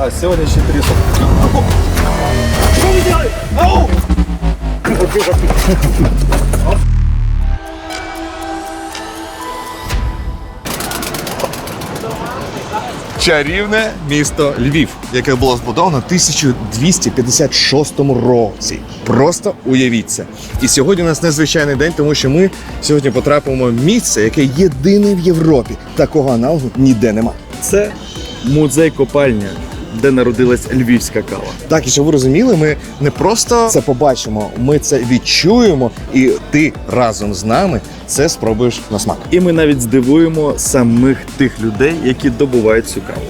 а сегодня еще три Чарівне місто Львів, яке було збудовано в 1256 році. Просто уявіть це. І сьогодні у нас незвичайний день, тому що ми сьогодні потрапимо в місце, яке єдине в Європі. Такого аналогу ніде нема. Це музей копальня, де народилась львівська кава. Так, і щоб ви розуміли, ми не просто це побачимо, ми це відчуємо, і ти разом з нами це спробуєш на смак. І ми навіть здивуємо самих тих людей, які добувають цю каву.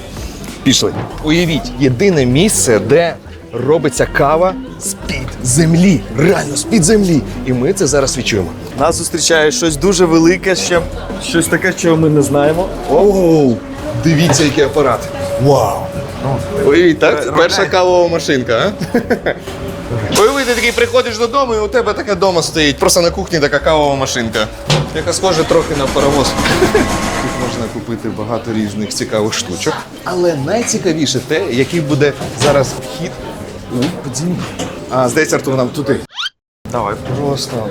Пішли. Уявіть, єдине місце, де робиться кава з-під землі. Реально з-під землі. І ми це зараз відчуємо. Нас зустрічає щось дуже велике, ще щось таке, чого ми не знаємо. Оу! Дивіться, який апарат. Вау! Уявіть, так? Перша кавова машинка, а? Уяви, ти такий приходиш додому, і у тебе таке вдома стоїть. Просто на кухні така кавова машинка. Яка схожа трохи на паровоз. Тут можна купити багато різних цікавих штучок. Але найцікавіше те, який буде зараз вхід у подземі. А здається, Артур, нам туди. Давай. Просто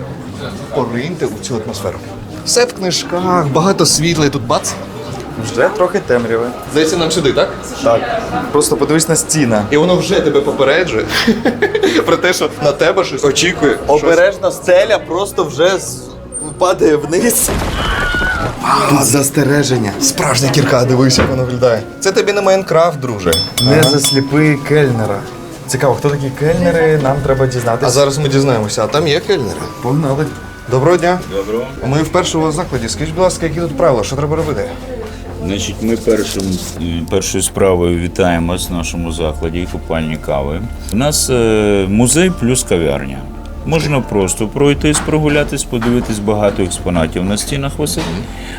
пориньте у цю атмосферу. Все в книжках, багато світла, і тут бац. Вже трохи темряви. Здається, нам сюди, так? Так. Просто подивись на стіна. І воно вже тебе попереджує про те, що на тебе щось очікує. щось. Обережна стеля просто вже з... падає вниз. Тут застереження. Справжня кірка, дивись, як воно виглядає. Це тобі не Майнкрафт, друже. Не засліпи кельнера. Цікаво, хто такі кельнери, нам треба А дізнатися. зараз ми дізнаємося, а там є кельнери. Погнали. Доброго дня. Доброго. Ми вперше у вас закладі. Скажіть, будь ласка, які тут правила? Що треба робити? Значить, ми першим, е, першою справою вітаємо в нашому закладі купальні кави. У нас е, музей плюс кав'ярня. Можна просто пройтись, прогулятись, подивитись багато експонатів на стінах висить.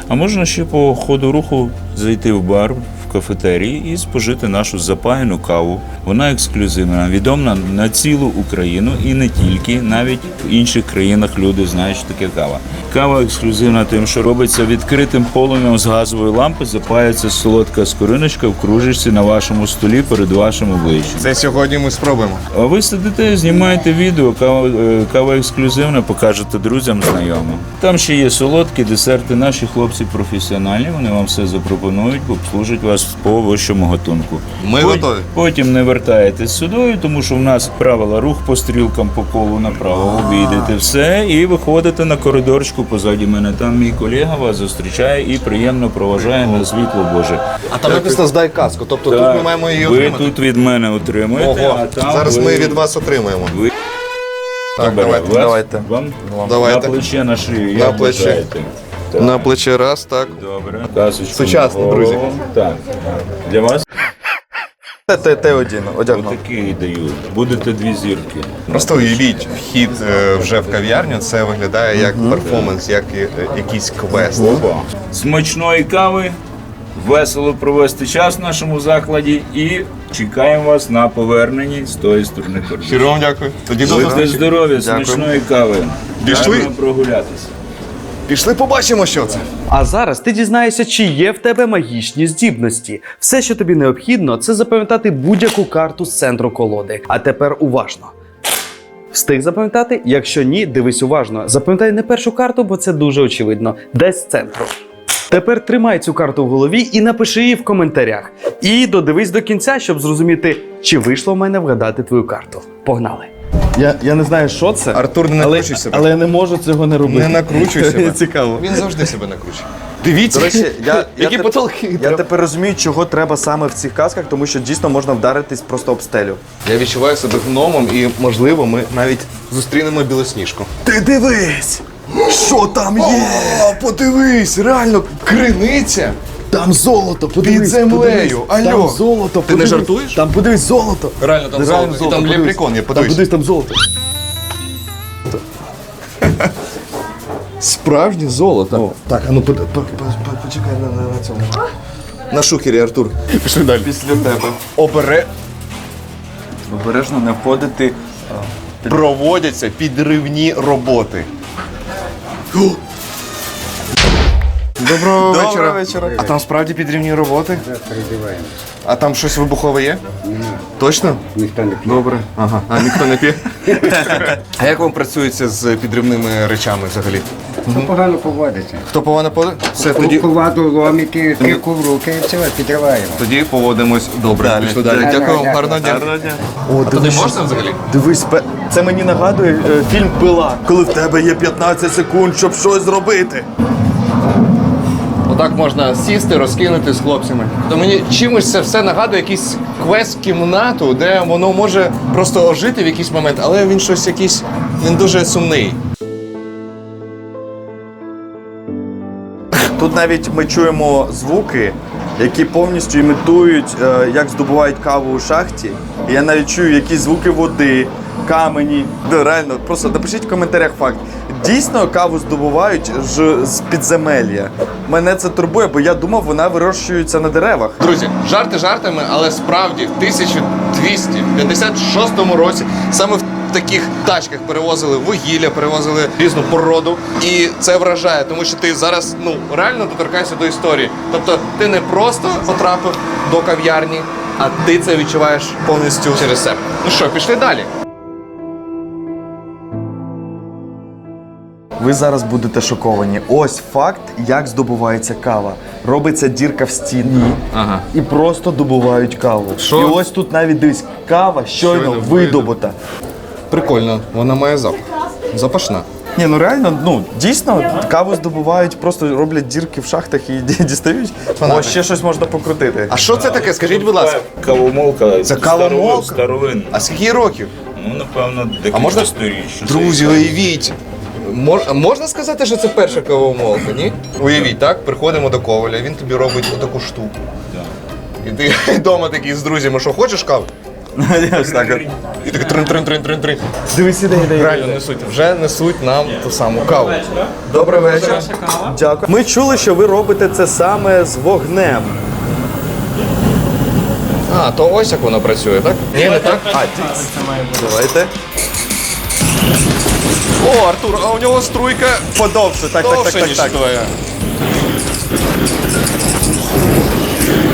А можна ще по ходу руху зайти в бар, в кафетерії і спожити нашу запаяну каву. Вона ексклюзивна, відома на цілу Україну і не тільки, навіть в інших країнах люди знають, що таке кава. Кава ексклюзивна тим, що робиться відкритим полум'ям з газової лампи, запаюється солодка скориночка в кружечці на вашому столі перед вашим обличчям. Це сьогодні ми спробуємо. А ви сидите, знімаєте відео, кава, е, кава ексклюзивна, покажете друзям, знайомим. Там ще є солодкі десерти. Наші хлопці професіональні, вони вам все запропонують, обслужать вас по вищому готунку. Ми Пот- готові. Потім не вертаєтесь сюди, тому що в нас правила рух по стрілкам по колу направо, обійдете все і виходите на коридорчику позаді мене. Там мій колега вас зустрічає і приємно проважає на світло Боже. А там написано здай казку, тобто тут ми маємо її ви отримати. тут від мене отримуєте, Ого, а там зараз ви... ми від вас отримаємо. Ви... Так, давайте. вас- давайте. Вам Давайте. на плече, на шию. На як плече. бажаєте. Так, На плече раз, так. Добре. Касочку. О, друзі. Так. Для вас Те, те, один, одягнув. отакий дають. Будете дві зірки. Просто уявіть, вхід е, вже в кав'ярню, це виглядає як перформанс, як е, якийсь квест. Опа. Смачної кави. Весело провести час в нашому закладі і чекаємо вас на поверненні з тої сторони кордону. Щиро вам дякую. Тоді до Будьте зустрічі. здорові, смачної кави. Пішли? Гарно прогулятися. Пішли побачимо, що це. А зараз ти дізнаєшся, чи є в тебе магічні здібності. Все, що тобі необхідно, це запам'ятати будь-яку карту з центру колоди. А тепер уважно. Встиг запам'ятати? Якщо ні, дивись уважно. Запам'ятай не першу карту, бо це дуже очевидно. Десь з центру. Тепер тримай цю карту в голові і напиши її в коментарях. І додивись до кінця, щоб зрозуміти, чи вийшло в мене вгадати твою карту. Погнали! Я, я не знаю, що це. Артур, не але, себе. але я не можу цього не робити. Не накручуй себе. Цікаво. Він завжди себе накручує. Дивіться, До речі, я, я, які теп- потолки. я тепер розумію, чого треба саме в цих казках, тому що дійсно можна вдаритись просто об стелю. Я відчуваю себе гномом і, можливо, ми навіть зустрінемо білосніжку. Ти дивись! Що там О, подивись, реально, криниця. Там золото, Під землею, алло. Там золото, Ти не подивись. жартуєш? Там подивись золото. Реально там Реально золото. І там подивись. лепрекон є, Там подивись. подивись, там золото. Справжнє золото. Так, а ну по- по- по- по- почекай на, на, на цьому. На шухері, Артур. Пішли далі. Після тебе. Обере... Обережно не входити. Проводяться підривні роботи. Доброго вечора. вечора. А там справді підрівні роботи? А там щось вибухове є? Точно? Ніхто не п'є. Добре. Ага. А ніхто не п'є. а як вам працюється з підривними речами взагалі? Ну, Погано поводиться. Хто поди? Все, тоді, Поваду ломики, кільку в руки і все, підриваємо. тоді поводимось добре. Далі. Далі. Дякую. Вам, Дякую. гарного дня. О, Туди дивись, можна взагалі? Дивись, пе- це мені нагадує е, фільм Пила, коли в тебе є 15 секунд, щоб щось зробити. Отак можна сісти, розкинути з хлопцями. То мені чимось це все нагадує якийсь квест кімнату, де воно може просто ожити в якийсь момент, але він щось якийсь, він дуже сумний. Тут навіть ми чуємо звуки, які повністю імітують, е, як здобувають каву у шахті. Я навіть чую якісь звуки води, камені. Реально, просто напишіть в коментарях факт. Дійсно каву здобувають ж з підземелля. Мене це турбує, бо я думав, вона вирощується на деревах. Друзі, жарти жартами, але справді в 1256 році саме в таких тачках перевозили вугілля, перевозили різну породу. І це вражає, тому що ти зараз ну реально доторкаєшся до історії. Тобто ти не просто потрапив до кав'ярні, а ти це відчуваєш повністю через себе. Ну що, пішли далі. Ви зараз будете шоковані. Ось факт, як здобувається кава. Робиться дірка в стіні Ага. і просто добувають каву. Що? І ось тут навіть десь кава щойно, Щойно видобута. Прикольно, вона має запах. Запашна. Ні, ну реально, ну дійсно каву здобувають, просто роблять дірки в шахтах і ді- дістають. О, ще щось можна покрутити. А що це таке? Скажіть, будь ласка. Кавомолка. Це кавомолка? Старовин. А скільки років? Ну, напевно, декілька можна- сторіч. Друзі, уявіть. Мож, можна сказати, що це перша кавомолка, ні? Уявіть, так? Приходимо до Коваля, він тобі робить отаку штуку. І ти вдома такий з друзями, що хочеш каву? Ось так от. І такий трин трин трин трин трин Дивись, іде, іде, Реально несуть. Вже несуть нам ту саму каву. Добрий вечір. Дякую. Ми чули, що ви робите це саме з вогнем. А, то ось як воно працює, так? Ні, не так? А, давайте. О, Артур, а у нього струйка Подовше, так, так, так, так, ніж так. твоя.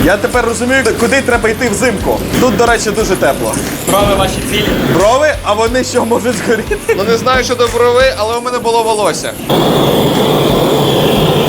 Я тепер розумію, куди треба йти взимку. Тут, до речі, дуже тепло. Брови ваші цілі. Брови, а вони що можуть згоріти? Ну не знаю, що до брови, але у мене було волосся.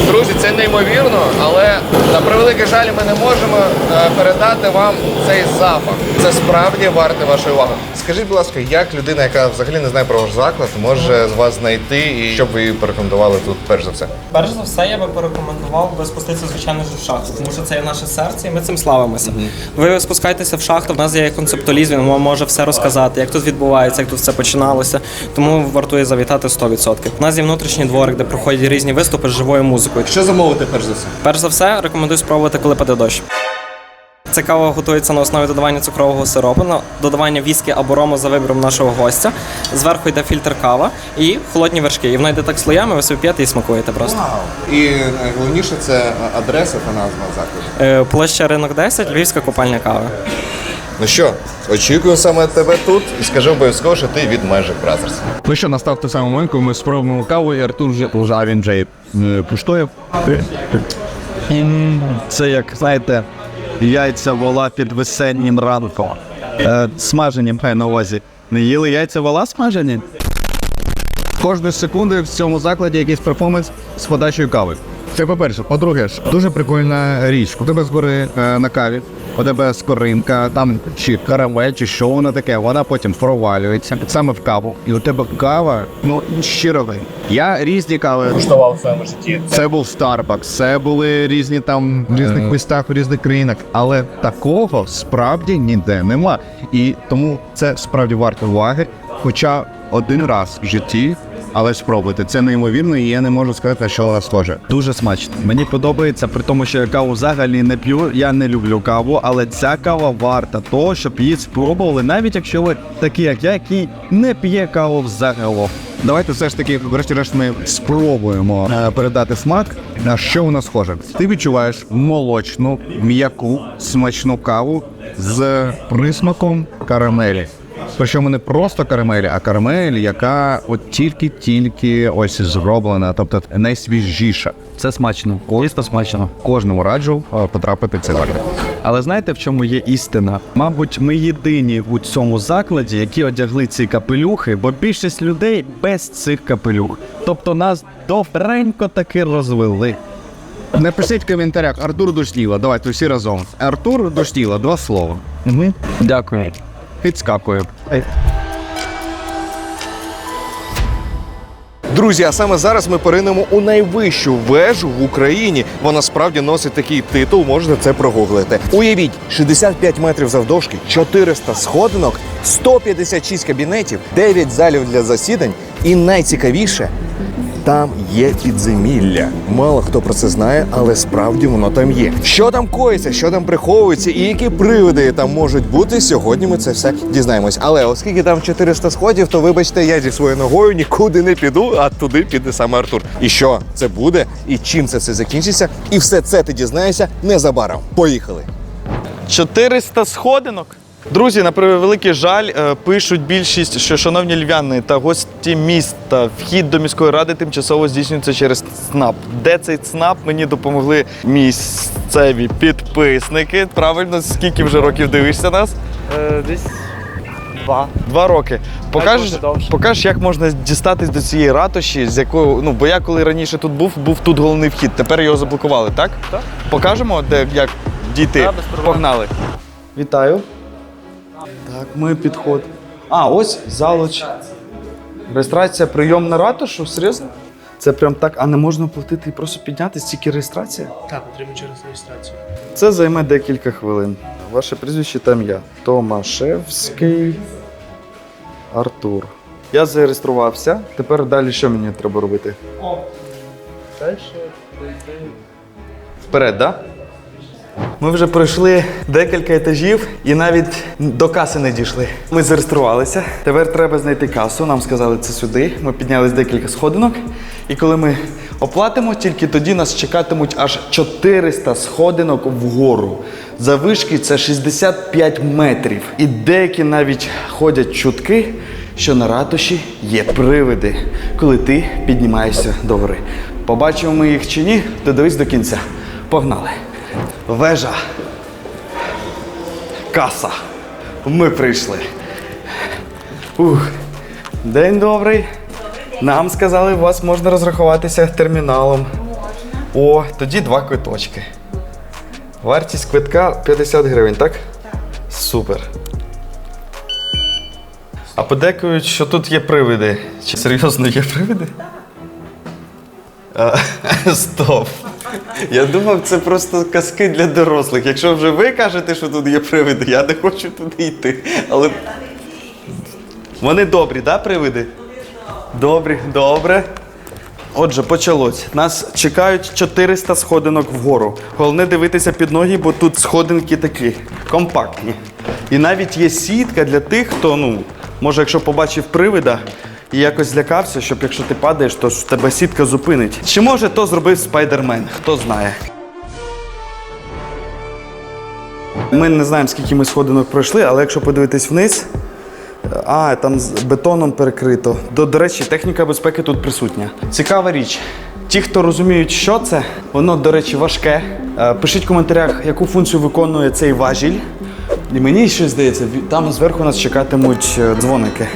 Друзі, це неймовірно, але на превеликий жаль, ми не можемо е, передати вам цей запах. Це справді варте вашої уваги. Скажіть, будь ласка, як людина, яка взагалі не знає про ваш заклад, може з вас знайти і що б ви їй порекомендували тут перш за все? Перш за все, я би порекомендував би спуститися, звичайно ж, в шахту, тому що це є наше серце, і ми цим славимося. Ви спускайтеся в шахту, в нас є концептуаліст, він вам може все розказати, як тут відбувається, як тут все починалося. Тому вартує завітати 100%. У нас є внутрішній дворик, де проходять різні виступи з живою музикою. Що замовити перш за все? Перш за все, рекомендую спробувати, коли паде дощ. Ця кава готується на основі додавання цукрового сиропу, на додавання віскі або рому за вибором нашого гостя. Зверху йде фільтр кава і холодні вершки. І воно йде так слоями, ви собі п'єте і смакуєте просто. І найголовніше це адреса та назва закладу. Е, Площа ринок 10, львівська купальня кави. Ну що, очікую саме тебе тут і скажи обов'язково, що ти від Magic Brothers. Ну що, настав той самий момент, коли ми спробуємо каву, і Артур вже вже він вже е, куштує. Це як, знаєте, яйця вола під весеннім ранком. Е, смажені, маю на увазі. Не їли яйця вола смажені? Кожної секунди в цьому закладі якийсь перформанс з подачею кави. Це по-перше. По-друге, ж, дуже прикольна річ. У тебе згори е, на каві, у тебе скоринка, там чи карамель, чи що воно таке, вона потім провалюється саме в каву. І у тебе кава, ну щиро. Я різні кави куштував в своєму житті. Це був Starbucks, це були різні там в різних містах, у різних країнах. Але такого справді ніде нема. І тому це справді варто уваги. Хоча один раз в житті але спробуйте. Це неймовірно, і я не можу сказати, що вона схоже. Дуже смачно. Мені подобається, при тому, що я каву взагалі не п'ю. Я не люблю каву, але ця кава варта того, щоб її спробували, навіть якщо ви такі, як я, який не п'є каву взагалі. Давайте все ж таки, врешті-решт, ми спробуємо е, передати смак. На що вона схоже? Ти відчуваєш молочну, м'яку, смачну каву з присмаком карамелі. Причому не просто карамель, а карамель, яка от тільки-тільки ось зроблена, тобто найсвіжіша. Це смачно, дійсно смачно. Кожному раджу е, потрапити в цей заклад. Але знаєте, в чому є істина? Мабуть, ми єдині у цьому закладі, які одягли ці капелюхи, бо більшість людей без цих капелюх. Тобто нас добренько таки розвели. Напишіть в коментарях Артур Душліла. Давайте всі разом. Артур Душліла, два слова. Угу. Дякую. Підскакує. Друзі, а саме зараз ми поринемо у найвищу вежу в Україні. Вона справді носить такий титул, можете це прогуглити. Уявіть, 65 метрів завдовжки, 400 сходинок, 156 кабінетів, 9 залів для засідань. І найцікавіше, там є підземілля. Мало хто про це знає, але справді воно там є. Що там коїться, що там приховується, і які привиди там можуть бути. Сьогодні ми це все дізнаємось. Але оскільки там 400 сходів, то вибачте, я зі своєю ногою нікуди не піду, а туди піде саме Артур. І що це буде, і чим це все закінчиться, і все це ти дізнаєшся незабаром. Поїхали! 400 сходинок. Друзі, на превеликий жаль, е, пишуть більшість, що шановні львів'яни та гості міста, вхід до міської ради тимчасово здійснюється через ЦНАП. Де цей ЦНАП? Мені допомогли місцеві підписники. Правильно, скільки вже років дивишся нас? Десь два. Два роки. Покажеш, покажеш, як можна дістатись до цієї ратуші, з якою. Ну, бо я коли раніше тут був, був тут головний вхід. Тепер його заблокували, так? Так. Покажемо, де як дійти. Без. Погнали. Вітаю. Так, ми підход. А, ось залуч. Реєстрація, прийом на ратушу? Серйозно? Це прям так, а не можна платити і просто піднятися, тільки реєстрація? Так, потрібно через реєстрацію. Це займе декілька хвилин. Ваше прізвище там я. Томашевський Артур. Я зареєструвався. Тепер далі що мені треба робити? О. Далі Вперед, так? Да? Ми вже пройшли декілька етажів і навіть до каси не дійшли. Ми зареєструвалися. Тепер треба знайти касу. Нам сказали це сюди. Ми піднялись декілька сходинок. І коли ми оплатимо, тільки тоді нас чекатимуть аж 400 сходинок вгору. Завишки це 65 метрів. І деякі навіть ходять чутки, що на ратуші є привиди, коли ти піднімаєшся до гори. Побачимо ми їх чи ні, додивись до кінця. Погнали. Вежа. Каса. Ми прийшли. Ух. День добрий. Нам сказали, у вас можна розрахуватися терміналом. О, тоді два квиточки. Вартість квитка 50 гривень, так? Супер. А подекують, що тут є привиди. Чи серйозно є привиди? Стоп. Я думав, це просто казки для дорослих. Якщо вже ви кажете, що тут є привиди, я не хочу туди йти. Але. Вони добрі, да, привиди? Добрі, добре. Отже, почалось. Нас чекають 400 сходинок вгору. Головне дивитися під ноги, бо тут сходинки такі компактні. І навіть є сітка для тих, хто, ну, може, якщо побачив привида і якось злякався, щоб якщо ти падаєш, то тебе сітка зупинить. Чи може то зробив спайдермен? Хто знає. Ми не знаємо, скільки ми сходинок пройшли, але якщо подивитись вниз, а, там з бетоном перекрито. До, до речі, техніка безпеки тут присутня. Цікава річ. Ті, хто розуміють, що це, воно, до речі, важке. Е, Пишіть в коментарях, яку функцію виконує цей важіль. І мені щось здається, там зверху нас чекатимуть е, дзвоники.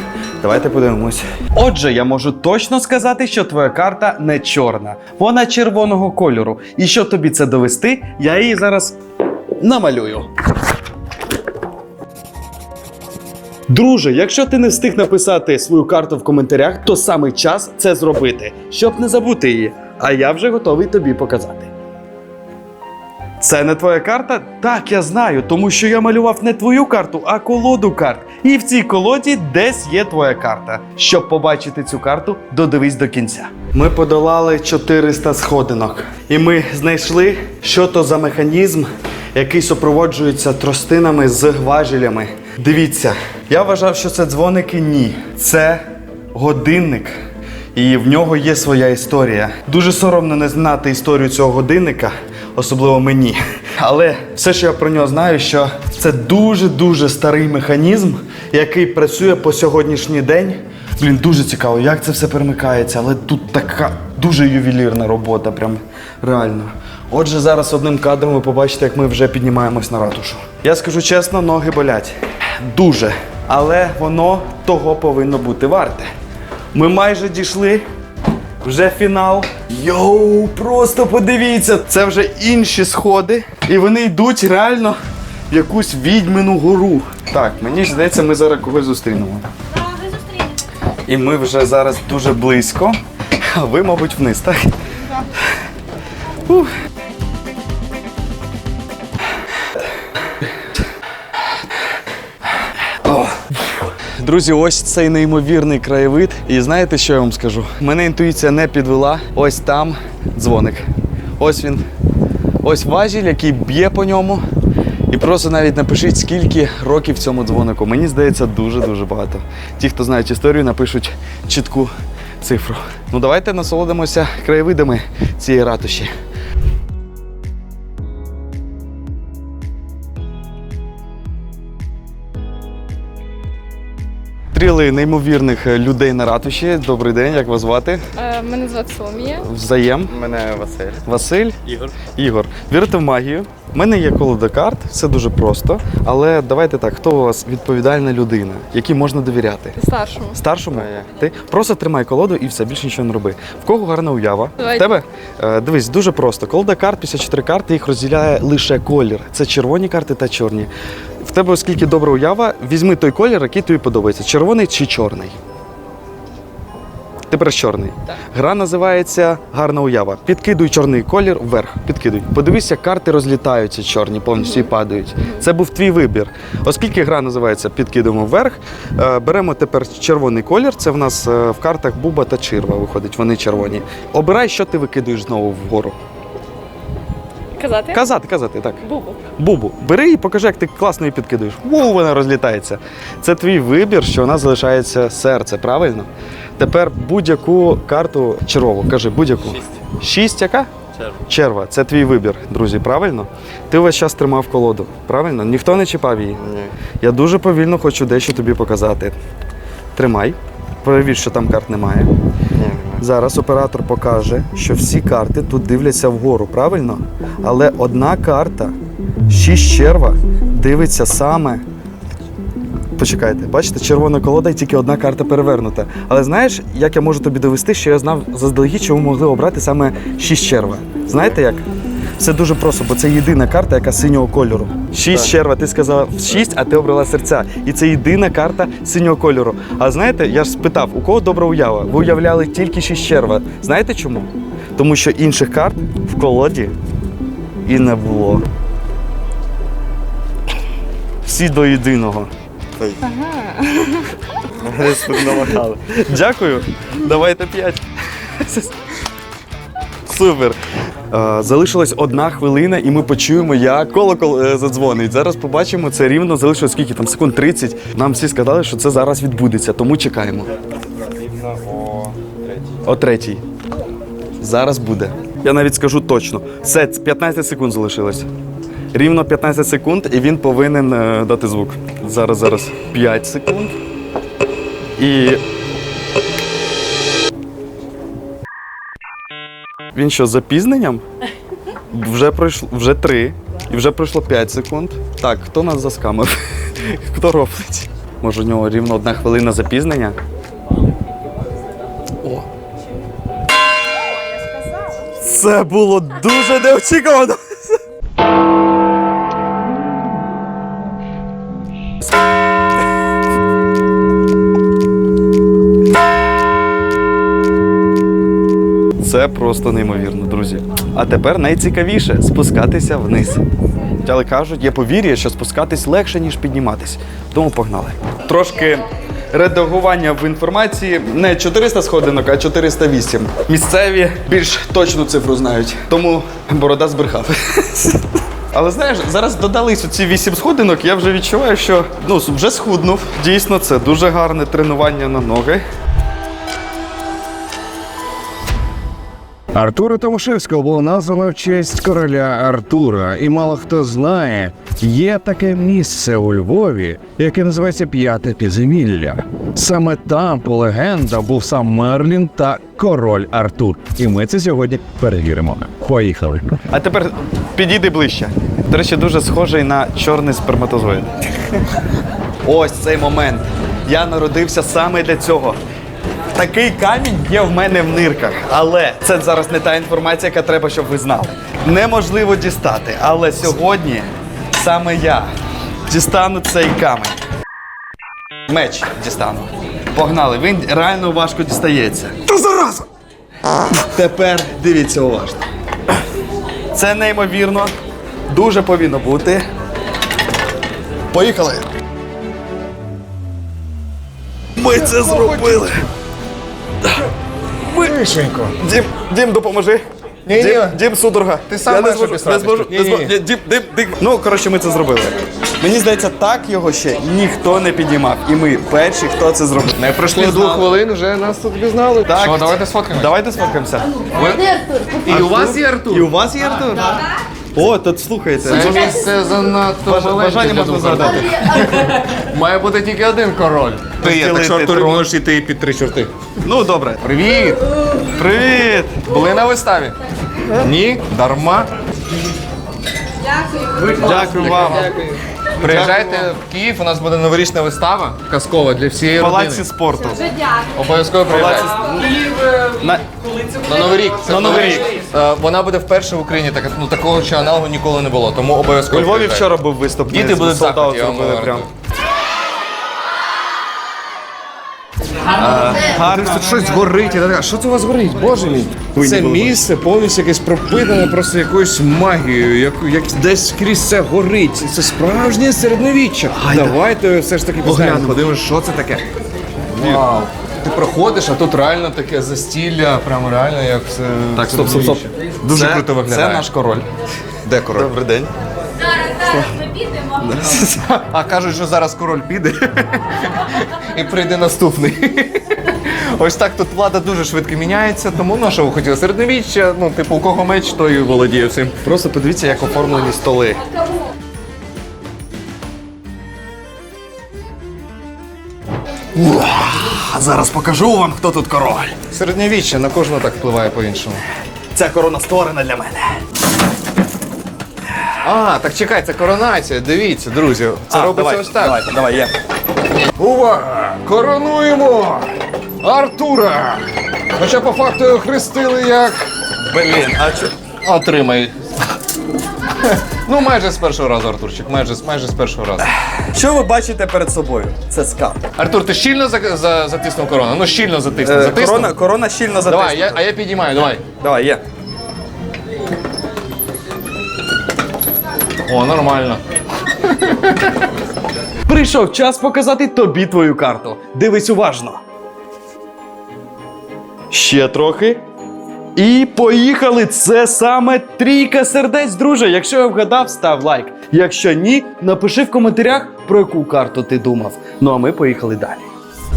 Давайте подивимось. Отже, я можу точно сказати, що твоя карта не чорна. Вона червоного кольору. І щоб тобі це довести, я її зараз намалюю. Друже, якщо ти не встиг написати свою карту в коментарях, то саме час це зробити, щоб не забути її. А я вже готовий тобі показати. Це не твоя карта? Так, я знаю, тому що я малював не твою карту, а колоду карт. І в цій колоді десь є твоя карта. Щоб побачити цю карту, додивись до кінця. Ми подолали 400 сходинок, і ми знайшли, що то за механізм, який супроводжується тростинами з важелями. Дивіться, я вважав, що це дзвоники. Ні, це годинник. І в нього є своя історія. Дуже соромно не знати історію цього годинника, особливо мені. Але все, що я про нього знаю, що Це дуже-дуже старий механізм, який працює по сьогоднішній день. Блін, дуже цікаво, як це все перемикається, але тут така дуже ювелірна робота, прям реально. Отже, зараз одним кадром ви побачите, як ми вже піднімаємось на ратушу. Я скажу чесно, ноги болять. Дуже. Але воно того повинно бути варте. Ми майже дійшли. Вже фінал. Йоу, просто подивіться, це вже інші сходи. І вони йдуть реально в якусь відьмину гору. Так, мені ж здається, ми зараз когось зустрінемо. І ми вже зараз дуже близько. А ви, мабуть, вниз, так? Ух. Друзі, ось цей неймовірний краєвид. І знаєте, що я вам скажу? Мене інтуїція не підвела. Ось там дзвоник. Ось він. Ось важіль, який б'є по ньому. І просто навіть напишіть, скільки років цьому дзвонику. Мені здається, дуже-дуже багато. Ті, хто знають історію, напишуть чітку цифру. Ну давайте насолодимося краєвидами цієї ратуші. Тріли неймовірних е, людей на ратуші. Добрий день, як вас звати? Е, Мене звати Соломія. Взаєм. Мене Василь. Василь. Ігор. Ігор. Вірите в магію? У мене є колода карт, все дуже просто. Але давайте так, хто у вас відповідальна людина, якій можна довіряти? Старшому. Старшому? Ти просто тримай колоду і все, більше нічого не роби. В кого гарна уява? Давайте. В тебе? Е, дивись, дуже просто. Колода карт, 54 карти, їх розділяє лише колір. Це червоні карти та чорні. В тебе, оскільки добра уява, візьми той колір, який тобі подобається: червоний чи чорний. Береш чорний. Гра називається Гарна уява. Підкидуй чорний колір вверх. Підкидуй. Подивись, як карти розлітаються чорні, повністю і падають. Це був твій вибір. Оскільки гра називається Підкидуємо вверх, е, беремо тепер червоний колір. Це в нас е, в картах Буба та Чирва виходить, вони червоні. Обирай, що ти викидуєш знову вгору. Казати? Казати, казати, так. Бубу. Бубу, бери і покажи, як ти класно її підкидуєш. Вау, вона розлітається. Це твій вибір, що вона залишається серце, правильно? Тепер будь-яку карту червову, кажи будь-яку. Шість. Шість яка? Черва. Черва. Це твій вибір, друзі, правильно? Ти весь час тримав колоду, правильно? Ніхто не чіпав її? Ні. Я дуже повільно хочу дещо тобі показати. Тримай. Перевір, що там карт немає. Зараз оператор покаже, що всі карти тут дивляться вгору, правильно? Але одна карта, шість черва, дивиться саме. Почекайте, бачите, червона колода і тільки одна карта перевернута. Але знаєш, як я можу тобі довести, що я знав заздалегідь, ви могли обрати саме шість черва. Знаєте як? Все дуже просто, бо це єдина карта, яка синього кольору. Шість черва, ти сказала шість, а ти обрала серця. І це єдина карта синього кольору. А знаєте, я ж спитав, у кого добра уява? Ви уявляли тільки шість черва. Знаєте чому? Тому що інших карт в колоді і не було. Всі до єдиного. Дякую. Давайте п'ять. Супер. Е, Залишилась одна хвилина, і ми почуємо, як колокол е, задзвонить. Зараз побачимо це рівно. Залишилось скільки там секунд 30. Нам всі сказали, що це зараз відбудеться, тому чекаємо. О третій. Зараз буде. Я навіть скажу точно. Все, 15 секунд залишилось. Рівно 15 секунд, і він повинен е, дати звук. Зараз, зараз 5 секунд. І. Він що, з запізненням? Вже пройшло вже три. І вже пройшло 5 секунд. Так, хто нас заскамив? Хто робить? Може, у нього рівно одна хвилина запізнення? О. Це було дуже неочікувано. Це просто неймовірно, друзі. А тепер найцікавіше спускатися вниз. Але кажуть, є повір'я, що спускатись легше, ніж підніматись. Тому погнали. Трошки редагування в інформації не 400 сходинок, а 408. Місцеві більш точну цифру знають. Тому борода збрехав. Але знаєш, зараз додались оці вісім сходинок, я вже відчуваю, що ну, вже схуднув. Дійсно, це дуже гарне тренування на ноги. Артура Томашевського було названо в честь короля Артура, і мало хто знає, є таке місце у Львові, яке називається П'яте підземілля. Саме там, по легендам, був сам Мерлін та король Артур. І ми це сьогодні перевіримо. Поїхали. А тепер підійди ближче. До речі, дуже схожий на чорний сперматозоїд. Ось цей момент. Я народився саме для цього. Такий камінь є в мене в нирках, але це зараз не та інформація, яка треба, щоб ви знали. Неможливо дістати, але сьогодні саме я дістану цей камінь. Меч дістану. Погнали, він реально важко дістається. Та зараза! Тепер дивіться уважно. Це неймовірно. Дуже повинно бути. Поїхали. Ми це зробили. Вишенько. Дім, Дім, допоможи. Ні-ні. Дім, Дім, судорога. Ти сам Я не маєш зможу, не зможу, Ні, не зможу. Ні, Дім, Дім, Дім. Ну, коротше, ми це зробили. Мені здається, так його ще ніхто не піднімав. І ми перші, хто це зробив. Не пройшло двох хвилин, вже нас тут впізнали. Так. Що, давайте сфоткаємо. Давайте сфоткаємося. І у вас є Артур? І у вас є Артур? О, тут слухайте. Це місце занадто маленьке Бажання для можна згадати. Має бути тільки один король. Ти є, так що Розділити Артур трон. можеш йти під три чорти. Ну, добре. Привіт! Привіт! Були на виставі? Ні? Дарма? Дякую вам. Приїжджайте в Київ, у нас буде новорічна вистава, казкова для всієї В родини. Палаці спорту. Обов'язково приїжджайте. На... На Новий рік. Це На Новий рік. Е, Вона буде вперше в Україні, так ну такого чи аналогу ніколи не було, тому У обов'язково. Львові приїжджайте. вчора був виступ. Діти будуть в захваті, я вам зробили говорю. прям. Тут щось горить. Я така, що це у вас горить? Боже мій. Це місце повністю якесь пропитане просто якоюсь магією, як, як десь скрізь це горить. Це справжнє середньовіччя. Давайте все ж таки поглянемо, подивимось, що це таке. Вау. Ти проходиш, а тут реально таке застілля, прямо реально як все. Так, стоп, стоп, стоп. Дуже Це- круто виглядає. Це наш король. Де король? Добрий день. А кажуть, що зараз король піде і прийде наступний. Ось так тут влада дуже швидко міняється, тому що ви хотіли середньовіччя, ну, типу, у кого меч, той і володіє всім. Просто подивіться, як оформлені столи. А зараз покажу вам, хто тут король. Середньовіччя на кожного так впливає по-іншому. Ця корона створена для мене. А, так чекай, це коронація. Дивіться, друзі. Це А, робиться давай, ось так. Давай, давай, є. Увага! Коронуємо Артура! Хоча по факту його хрестили як. Блін, а чо? Отримай. Ну, майже з першого разу, Артурчик, майже, майже з першого разу. Що ви бачите перед собою? Це скал. Артур, ти щільно за, за, затиснув корону? Ну, щільно затиснув. Е, затиснув? корона, корона щільно затиснута. Давай, я, а я підіймаю, давай. Давай, є. О, нормально. Прийшов час показати тобі твою карту. Дивись уважно. Ще трохи. І поїхали! Це саме трійка сердець, друже. Якщо я вгадав, став лайк. Якщо ні, напиши в коментарях, про яку карту ти думав. Ну а ми поїхали далі.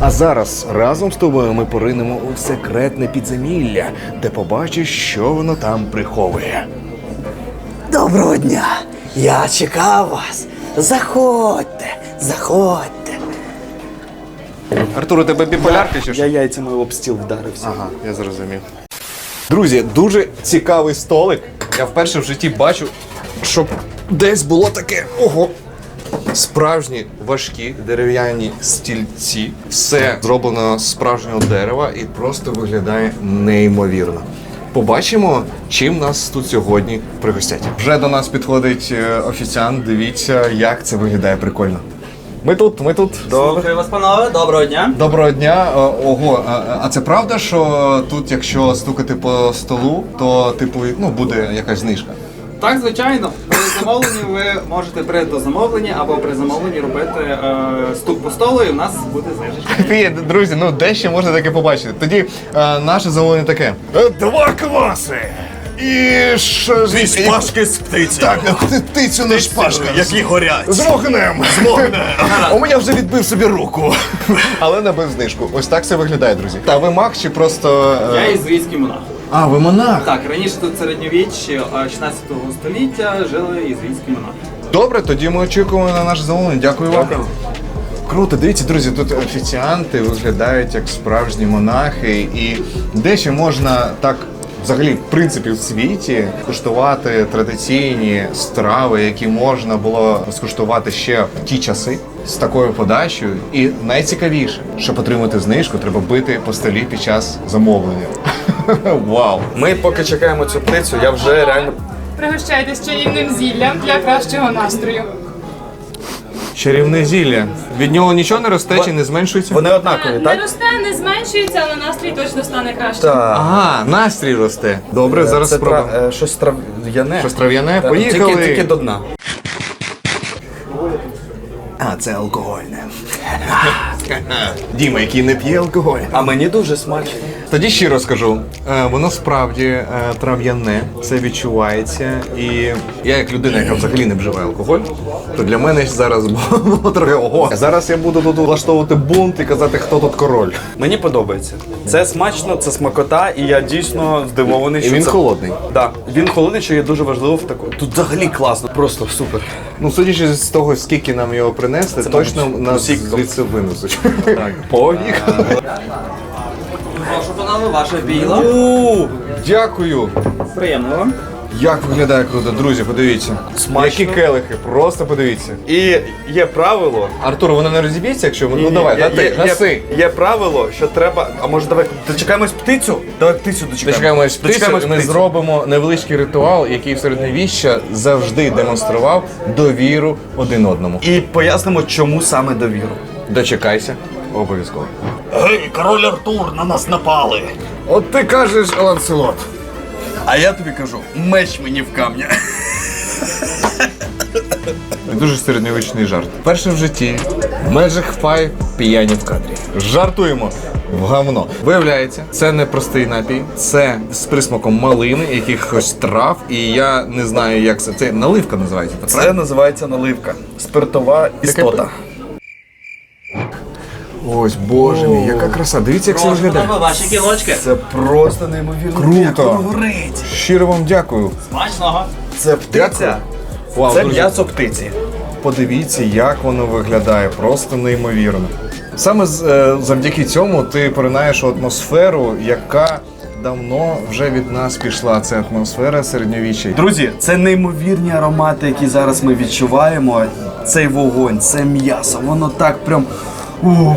А зараз разом з тобою ми поринемо у секретне підземілля, де побачиш, що воно там приховує. Доброго дня! Я чекав вас. Заходьте, заходьте. Артур, у тебе біполярка чи що? Я яйцями об стіл вдарився. Ага, я зрозумів. Друзі, дуже цікавий столик. Я вперше в житті бачу, щоб десь було таке. Ого. Справжні важкі дерев'яні стільці. Все зроблено з справжнього дерева і просто виглядає неймовірно. Побачимо, чим нас тут сьогодні пригостять. Вже до нас підходить е, офіціант. Дивіться, як це виглядає прикольно. Ми тут, ми тут. Слухаю вас, панове, доброго дня. Доброго дня. Е, Ого, а, а це правда, що тут, якщо стукати по столу, то типу ну буде якась знижка? Так, звичайно. При замовленні ви можете при дозамовленні або при замовленні робити е, стук по столу, і в нас буде знижечка. Ти, друзі, ну де ще можна таке побачити? Тоді е, наше замовлення таке: Е, два кваси. І що ж Шпажки з птиці. Так, птицю на шпажках. Які горять. З вогнем! З вогнем! У мене вже відбив собі руку. Але не без знижку. Ось так це виглядає, друзі. Та ви маг чи просто. е, Я ізраїльський монах. А, ви монах. Так, раніше тут середньовіччі 16 століття жили єзуїтські монахи. Добре, тоді ми очікуємо на наше замовлення. Дякую вам. Круто, дивіться, друзі, тут офіціанти виглядають як справжні монахи, і дещо можна так. Взагалі, в принципі, в світі куштувати традиційні страви, які можна було скуштувати ще в ті часи з такою подачею. І найцікавіше, щоб отримати знижку, треба бити по столі під час замовлення. Вау! Ми поки чекаємо цю птицю, я вже реально Пригощайтесь чарівним зіллям для кращого настрою. Чарівне зілля. Від нього нічого не росте чи не зменшується? вони однакові, Не так? росте, не зменшується, але настрій точно стане краще. Так. Ага, настрій росте. Добре, зараз Це спробуємо. тра- е, щось трав'яне. Щось трав'яне? Так, Поїхали. Тільки, тільки до дна. А, це алкогольне. Діма, який не п'є алкоголь. А мені дуже смачно. Тоді щиро скажу, е, воно справді е, трав'яне, це відчувається. І я, як людина, яка взагалі не вживає алкоголь, то для мене зараз було трохи ого. Зараз я буду тут влаштовувати бунт і казати, хто тут король. Мені подобається. Це смачно, це смакота, і я дійсно здивований, що І він це... холодний. Да. Він холодний, що є дуже важливо в таку. Тут взагалі класно, просто супер. Ну, судячи з того, скільки нам його принесли, точно нас звідси винесуть. Так, поїхали. Прошу, панове, ваше біло. У, Дякую. Приємно вам. Як виглядає круто, друзі, подивіться. Смачно. Які келихи, просто подивіться. І є правило. Артур, воно не розіб'ється, якщо воно. Ну давай, є, гати, є, гаси. є, є правило, що треба. А може давай дочекаємось птицю? Давай птицю дочекаємо. Дочекаємось птицю, Дочекаємось ми птицю. зробимо невеличкий ритуал, який в середньовіща завжди демонстрував довіру один одному. І пояснимо, чому саме довіру. Дочекайся, обов'язково. Гей, король Артур, на нас напали. От ти кажеш, Ланселот. А я тобі кажу, меч мені в камня. Дуже середньовічний жарт. Перше в житті Magic Five п'яні в кадрі. Жартуємо в говно. Виявляється, це не простий напій, це з присмаком малини, якихось трав, і я не знаю, як це. Це наливка називається. Це правильно? називається наливка. Спиртова істота. Ось, боже мій, яка краса. Дивіться, як це виглядає. ваші кілочки. Це просто неймовірно. Круто. Як воно горить. Щиро вам дякую. Смачного. Це птиця. Вау, Це друзі, м'ясо птиці. Подивіться, як воно виглядає, просто неймовірно. Саме з- е, завдяки цьому ти поринаєш у атмосферу, яка давно вже від нас пішла. Це атмосфера середньовіччя. Друзі, це неймовірні аромати, які зараз ми відчуваємо. Цей вогонь, це м'ясо, воно так прям.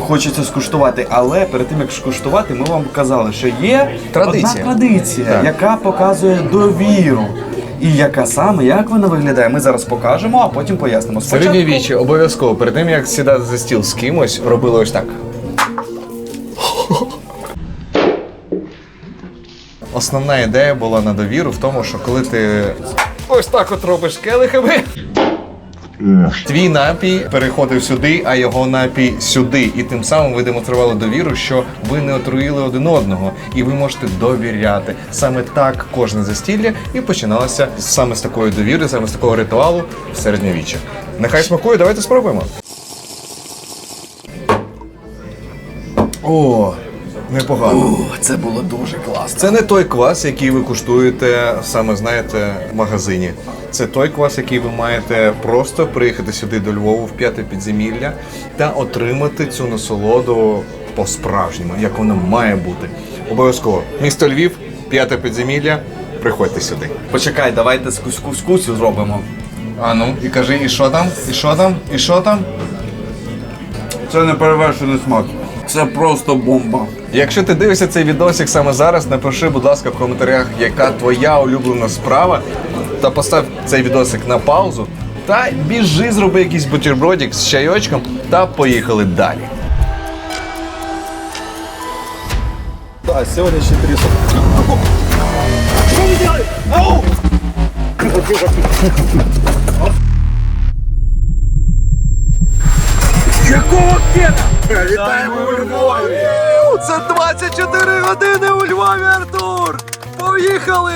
Хочеться скуштувати, але перед тим як скуштувати, ми вам казали, що є Традиція. одна традиція, Так. яка показує довіру. І яка саме, як вона виглядає, ми зараз покажемо, а потім пояснимо. Спочатку- Середньовіччя обов'язково перед тим як сідати за стіл з кимось, робили ось так. Основна ідея була на довіру в тому, що коли ти ось так от робиш келихами. Твій напій переходив сюди, а його напій сюди. І тим самим ви демонстрували довіру, що ви не отруїли один одного, і ви можете довіряти. Саме так кожне застілля і починалося саме з такої довіри, саме з такого ритуалу в середньовіччя. Нехай смакує, давайте спробуємо. О, непогано. О, це було дуже класно. Це не той квас, який ви куштуєте саме знаєте в магазині. Це той квас, який ви маєте просто приїхати сюди до Львову в п'яте підземілля та отримати цю насолоду по-справжньому, як воно має бути. Обов'язково. Місто Львів, п'яте підземілля. Приходьте сюди. Почекай, давайте з кускусю зробимо. А ну, і кажи, і що там? І що там? І що там? Це не перевершений смак. Це просто бомба. Якщо ти дивишся цей відосик саме зараз, напиши, будь ласка, в коментарях, яка твоя улюблена справа, та постав цей відосик на паузу. Та біжи, зроби якийсь бутербродик з чайочком та поїхали далі. Так, сьогоднішній трісок. Якого Вітаємо у Львові! Це 24 години у Львові, Артур! Поїхали!